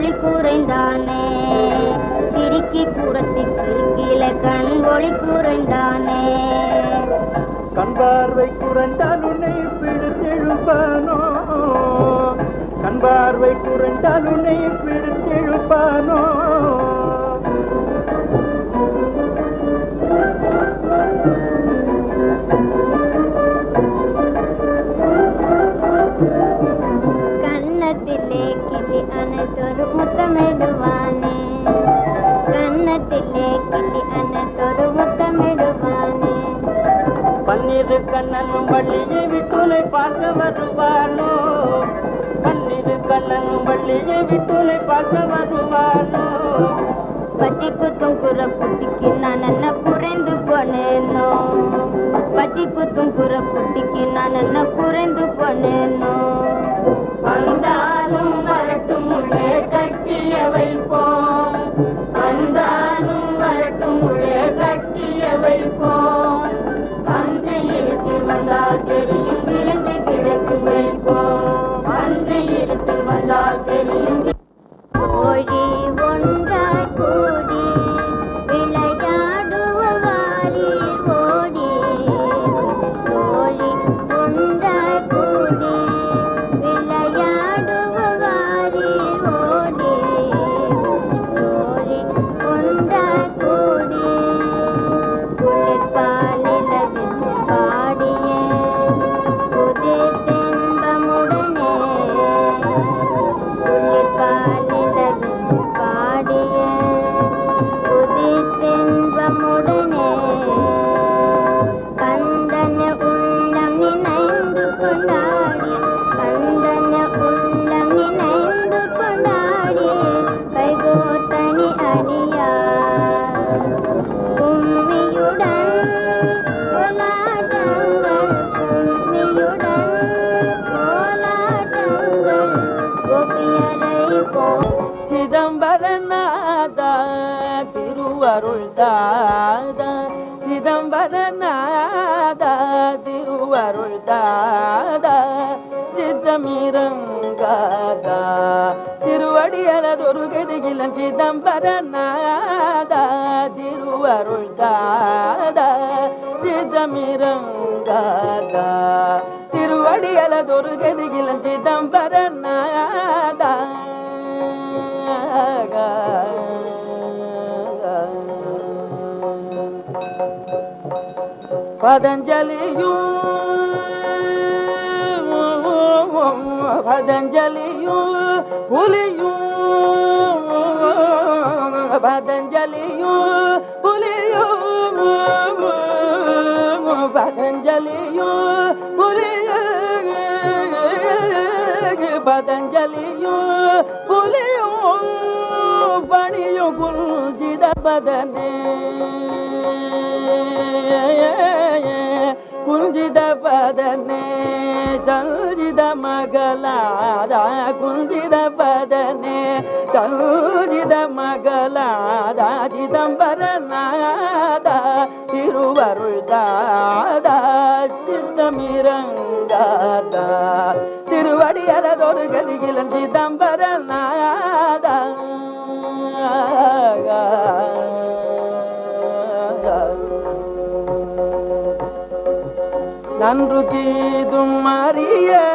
கண் ஒளி குறைந்தானே சிரிக்கி புறத்திற்கு கீழே கண் ஒளி குறைந்தானே கண் பார்வை குறைந்தால் உன்னை பிடித்தெழுப்பானோ? கண் பார்வை குறைந்தால் உன்னை பிடித்தெழுப்பானோ? முத்தமிடுவானே கன்னத்திலே கிளி அனைத்தொரு முத்தமிடுவானே பன்னிரு கண்ணனும் வள்ளியை விட்டுனை பார்க்க வருவானோ பன்னிரு கண்ணனும் வள்ளியை விட்டுனை பார்க்க வருவானோ பட்டி குத்தும் குர குட்டிக்கு நான் என்ன குறைந்து போனேனோ பட்டி குத்தும் குர குட்டிக்கு நான் என்ன குறைந்து போனேனோ வந்தாலும் கட்டிய போல். அந்த இருட்டு வந்தால் தெரியும் விழுந்து கிழக்கு போல். சிதம்பரநாதா திருவருள் தாதா சித்தமிரங்காதா திருவடியலதொரு கெடுகிலன் சிதம்பரநாதா. பதஞ்சலியும் பதஞ்சலியும் புலியும் பதஞ்சலியும் புலியும் பதஞ்சலியும் புலியும் பதஞ்சலியும் புலியும் பணியும் குஞ்சித பதனே குஞ்சித பதனே சஞ்சித மகளாதா குஞ்சித பதனே சஞ்சித மகளாதா சிதம்பரநாதா திருவருள் தாதா சித்தமிரங்காதா திருவடியலதொரு கதிகிலன் சிதம்பரநாதா நன்று தீதும் அறிய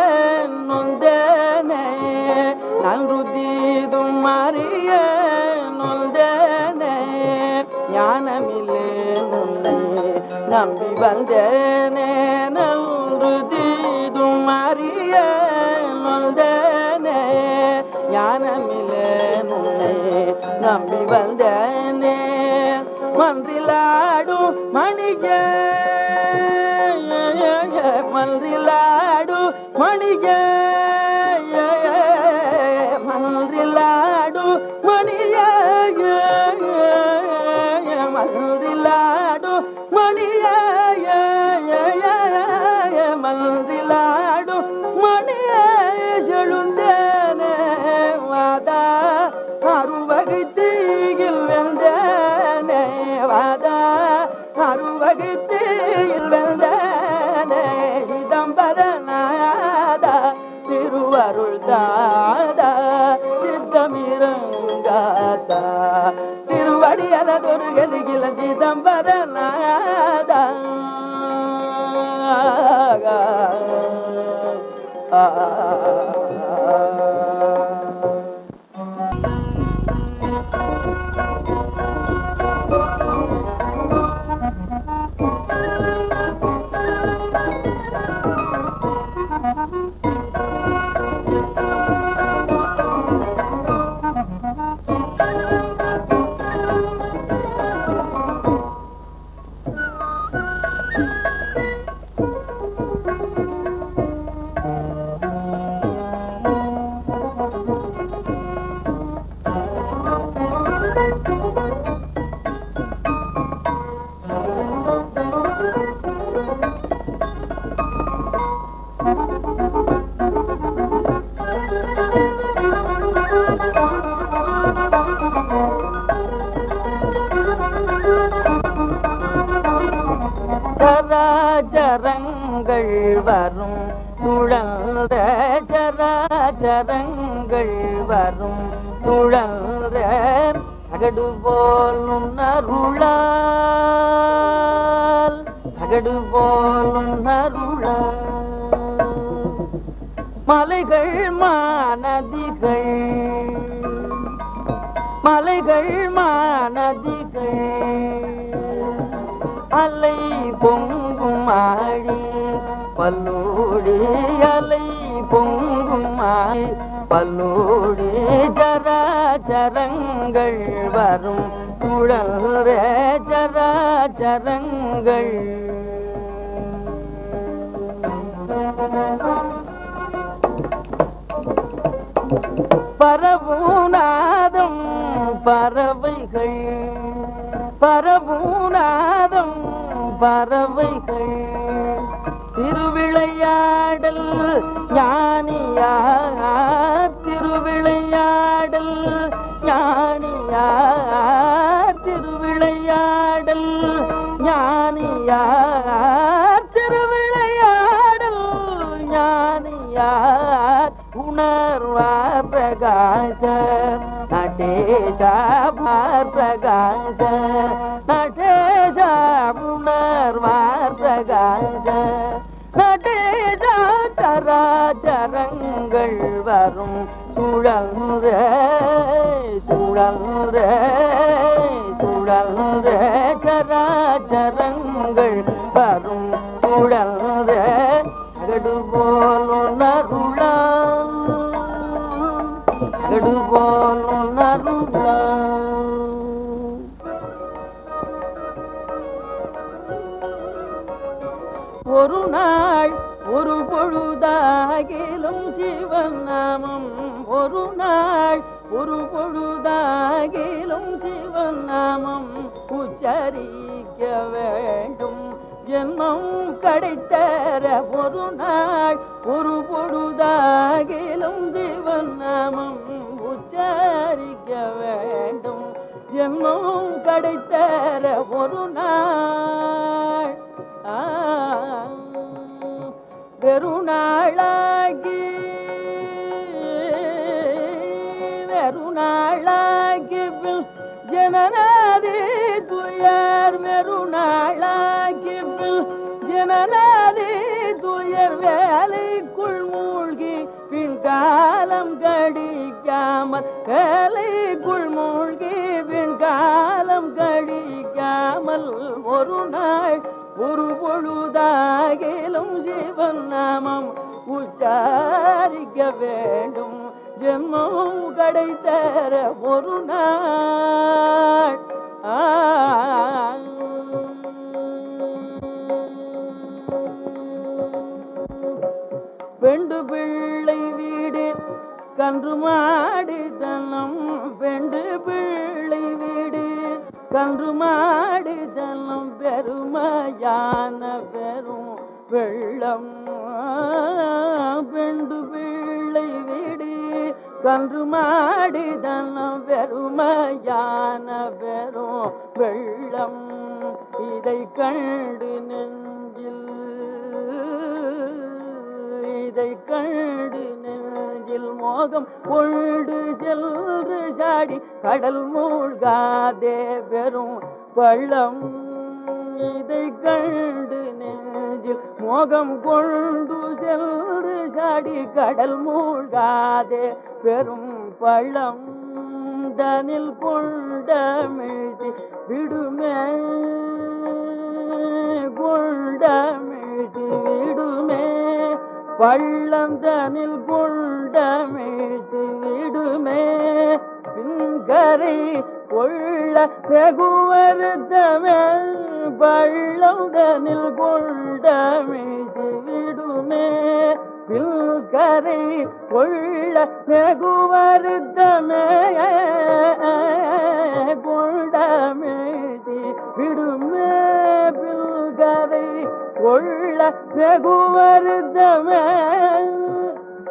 ஞானமில்லே நுண்ணே நம்பி வந்தேனே நன்று தீதும் அறிய வந்தேனே ஞானமில்லே நுண்ணே நம்பி வந்தேனே மன்றிலாடும் மணிய சராச்சரங்கள் வரும். சுழந்த சராச்சரங்கள் வரும். சுழந்த சகடு போலும் நருளால் சகடு போலும் நருளால் மலைகள் மாநதிகள். மலைகள் மாநதிகள். அலை பொங்கும் ஆழி பல்லோடி அலை பொங்குமாய் ஆழி ஜராச்சரங்கள் வரும். சுழல்ற ஜராச்சரங்கள் பரபூநாதம் பறவைகள் பரபூநாதம் பறவைகள் திருவிளையாடல் ஞானியா திருவிளையாடல் ஞானியா திருவிளையாடல் ஞானியா திருவிளையாடல் ஞானியா உணர்வா பிரகாச நடேசா பிரகாச நடேசா உணர் உணர்வா பிரகாச. நடேசா சராச்சரங்கள் வரும். சுழல்ரே சுழல்ரே சுழல்ரே சராச்சரங்கள் வரும். சுழல்ரே அகடு பொழுதாகிலும் சிவநாமம் ஒரு நாள். ஒரு பொழுதாகிலும் சிவநாமம் உச்சரிக்க வேண்டும். ஜென்மம் கிடைத்தர ஒரு நாள். ஒரு பொழுதாகிலும் சிவநாமம் உச்சரிக்க வேண்டும். ஜென்மம் கிடைத்தர ஒரு நாள். ஆ, வெறுநாளாகி வெறுநாளாகி ஜனநாதி துயர். வெறுநாளாகி ஜனநாதி நாமம் உச்சாரிக்க வேண்டும். ஜென்மம் கிடைத்தர ஒரு நாள். பெண்டு பிள்ளை வீடு கன்று மாடு தனம். பெண்டு பிள்ளை வீடு கன்று மாடு தனம். பெருமையான பெரும் வெள்ளம் பெண்டு பிள்ளை வீடு. கன்று மாடிதனம் பெருமையான பெரும் வெள்ளம். இதை கண்டு நெஞ்சில் இதை கண்டு நெஞ்சில் மோகம் கொண்டு சென்று சாடி. கடல் மூழ்காதே பெரும் பள்ளம் இதை கண்டு மோகம் கொண்டு சென்று சாடி கடல் மூழ்காதே. பெரும் பள்ளம் தனில் கொண்டமிழ்த்தி விடுமே. கொண்டமிழ்த்தி விடுமே. பள்ளம் தனில் கொண்டமிழ்த்தி விடுமே. பின்கரை கொள்ள செகுவருத்தமே பள்ளம் தனில் கொள்ள விடுமே பில்கரை கொள்ள நெகுவருத்தமே. கொண்டமிழ்த்தி விடுமே. பில்கரை கொள்ள நெகுவருத்தமே.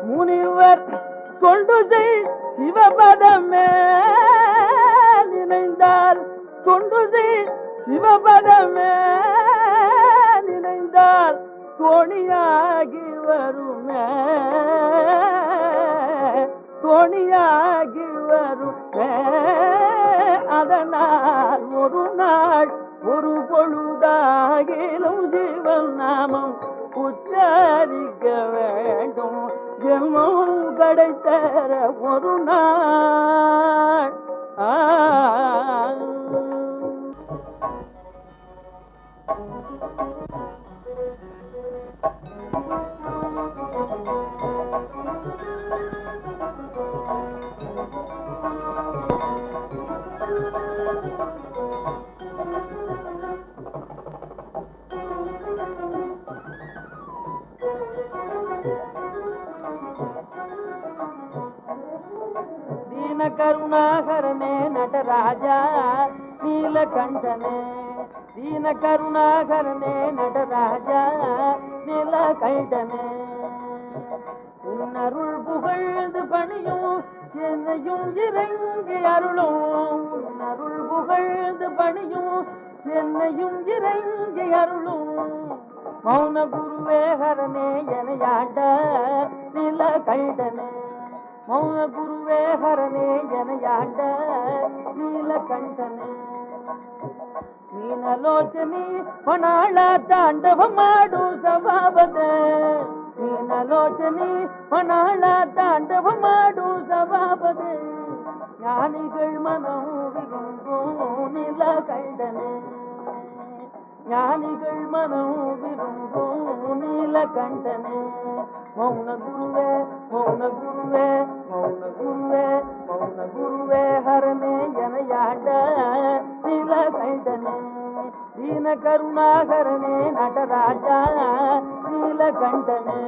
முனிவர் கொண்டு செய் சிவபதமே. நினைந்தால் கொண்டு செய் சிவபதமே. வந்தால் தோணியாகி வருமே. தோணியாகி வருமே. அதனால் ஒரு நாள் ஒரு பொழுதாகிலும் ஜீவன் நாமம் உச்சரிக்க வேண்டும். ஜென்மம் கிடைத்தர ஒரு நாள். ஆ. மௌன குருவே ஹரனே எனையாண்ட நீலகண்டனே மௌன குருவே ஹரனே எனையாண்ட ನೀಲಕಂಠನೇ ನೀನಲೋಚನಿ ಹೊನಾಳ ತಾಂಡವ ಮಾಡು ಸಭಾವದೆ ನೀನಲೋಚನಿ ಹೊನಾಳ ತಾಂಡವ ಮಾಡು ಸಭಾವದೆ ஞானிகள் மனம் விரும்பும் நீலகண்டனே ஞானிகள் மனம் விரும்பும் நீலகண்டனே மௌன குருவே மௌன குருவே மௌன குருவே மௌன குருவே ஹரனே எனையாண்ட நீலகண்டனே தீன கருணாகரனே நடராஜா நீலகண்டனே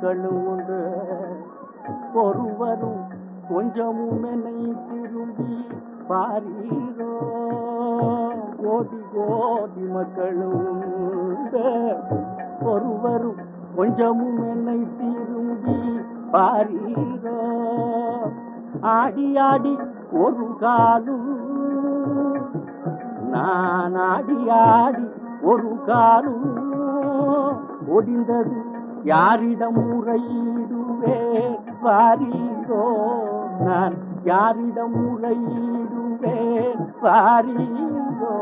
மக்களும் உண்டு. ஒருவரும் கொஞ்சமும் என்னை திரும்பி பாரீரோ. கோடி கோடி மக்களும் உண்டு. ஒருவரும் கொஞ்சமும் என்னை திரும்பி பாரீரோ. ஆடி ஆடி ஒரு காலும். நான் ஆடி ஆடி ஒரு காலும். ஒடிந்தது யாரிடம் முறையிடுவேன் வாரீரோ நான். யாரிடம் முறையிடுவேன் வாரீரோ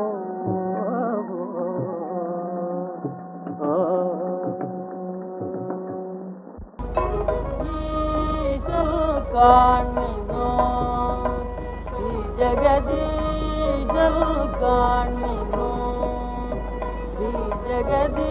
காண்மிதோ ஜகதீஷல் காண்மிதோ ஜகதீ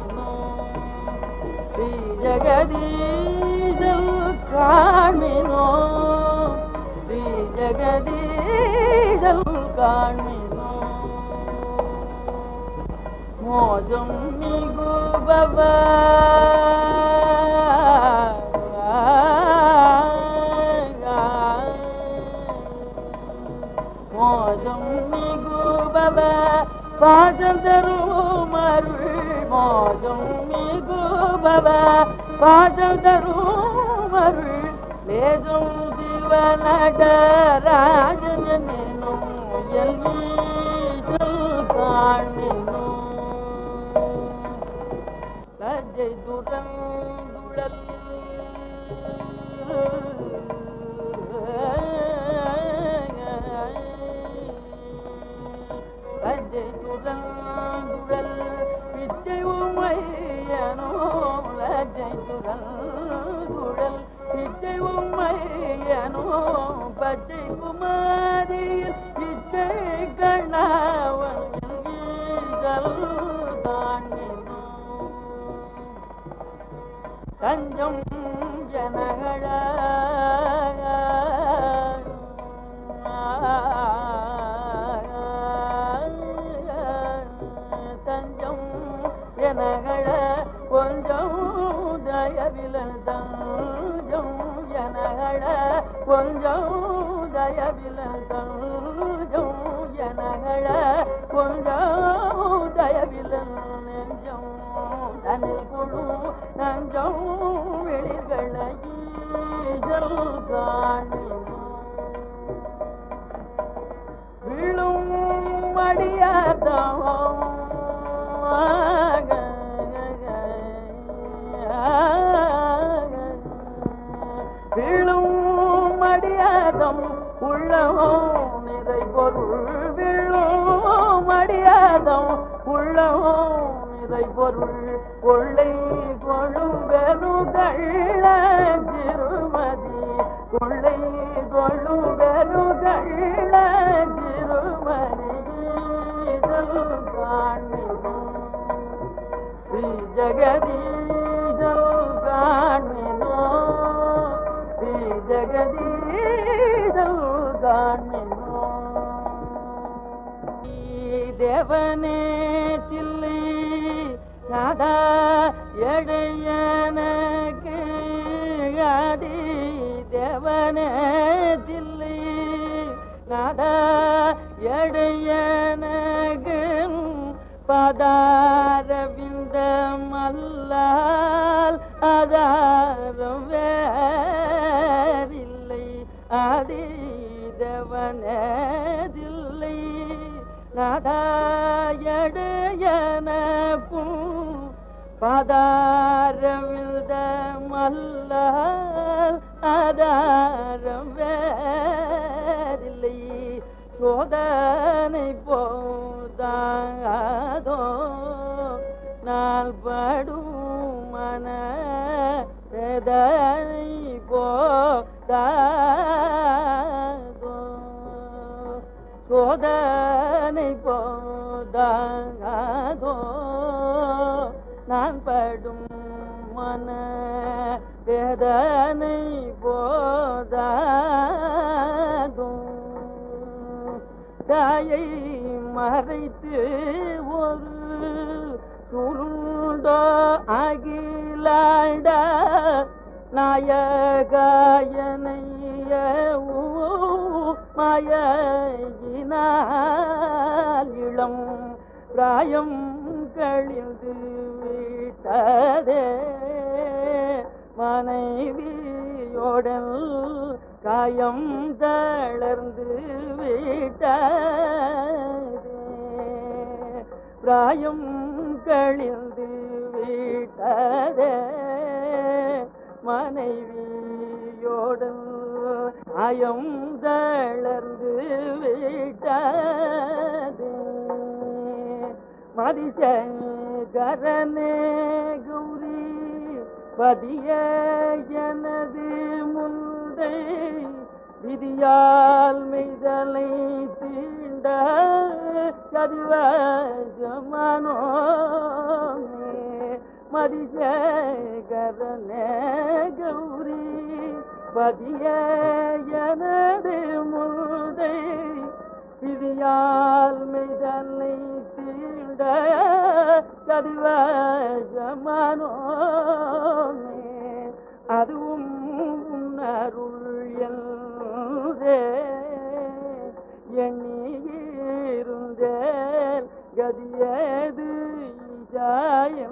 జగదీశం కాణ్మినో శ్రీ జగదీశం కాణ్మినో మోసం మిగుబవా రాజధరూమరు లేజం దివనగరా பிச்சை உமையனோ பச்சை con கதாயடையனக்கும் பதாரவிந்தம் மல்ல ஆதாரம் வேறில்லை. சோதனை போதாதோ நாள் படும் மன வேதனை போதாதோ. சோதனை தாங்காதோ நான் படும் மன வேதனை போதாதோ? தாயை மறைத்து ஒரு சுருண்டோ அகிலாண்ட நாயகாயனைய மாயினால் இளம் பிராயம் கழிந்து விட்டதே. மனைவியோடல் காயம் தளர்ந்து விட்டதே. பிராயம் கழிந்து விட்டதே. மனைவியோடு அயம் தளர்ந்து விட்ட மதிசங்கரனே கௌரி பதிய எனது முந்தை விதியால் மெய்தலை தீண்ட சதிவசமானோ மதிசங்கரனே கௌரி பதிய எனது முந்தை விதியால் சதிவசமானோமே அதுவும் உன்னருள் என்றே. எண்ணியிருந்தேன் கதியது ஈசாயன்றே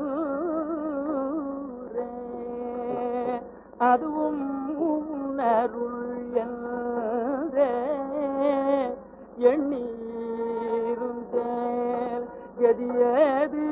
அதுவும் உன்னருள் என்றே. எண்ணியிருந்தேன் கதியது